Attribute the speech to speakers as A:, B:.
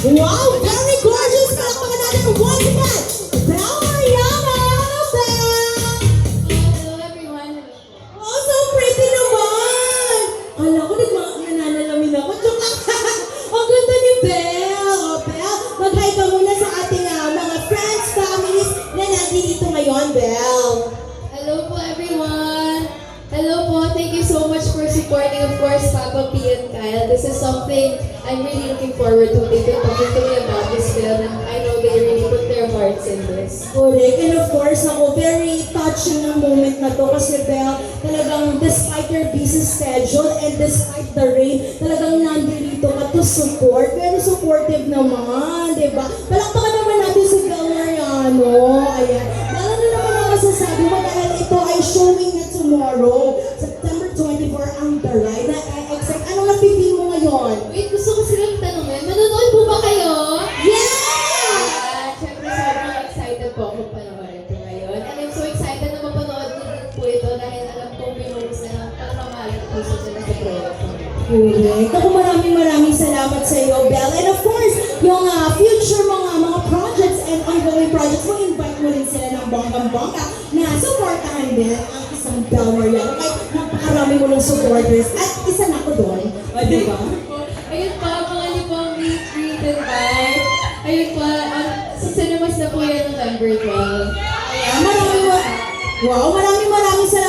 A: Wow, very gorgeous! Palakpakan natin once again! Mariana! Hello, Belle!
B: Hello everyone.
A: Oh, so pretty naman! Kala ko nagma nananalamin ako. Lang. Ang ganda ni Belle. Oh, Belle, mag-hi ka muna sa ating ah, mga friends, families na nandito ngayon, Belle.
B: Supporting, of course, Papa P and Kyle. This is something I'm really looking forward to. They've been talking to me about this film and I know they really put their hearts in this.
A: Correct. And of course, ako, very touching ng moment na to kasi Belle, talagang despite your busy schedule and despite the rain, talagang nandito ka to support. Very supportive naman, di ba? Palakpakan naman natin si Belle Mariano. Ayan. 24, ang The Ride na e-exec. Anong napipil mo ngayon?
B: Wait, gusto ko silang tanongin. Manonood po ba kayo?
A: Yeah!
B: Ah, syempre sobrang excited po ako panoorin ito ngayon. And I'm so excited na mapanood ko din po ito dahil alam kong binuhos na ng pagmamahal at puso sa proyekto.
A: Correct. Ako maraming maraming salamat sa iyo, Belle. And of course, yung ah, future mga mga projects and ongoing projects mo, invite mo rin sila ng bonggang-bongga na supportahan din ang isang Belle Mariano. Kahit ng supporters. At isa na ako doon. O, di ba?
B: Ayun pa, mga libang meet, greet, and vibe. Ayun pa, ah, sa cinemas na po yan November 12.
A: Ayan, maraming ma- Wow, maraming maraming palakpakan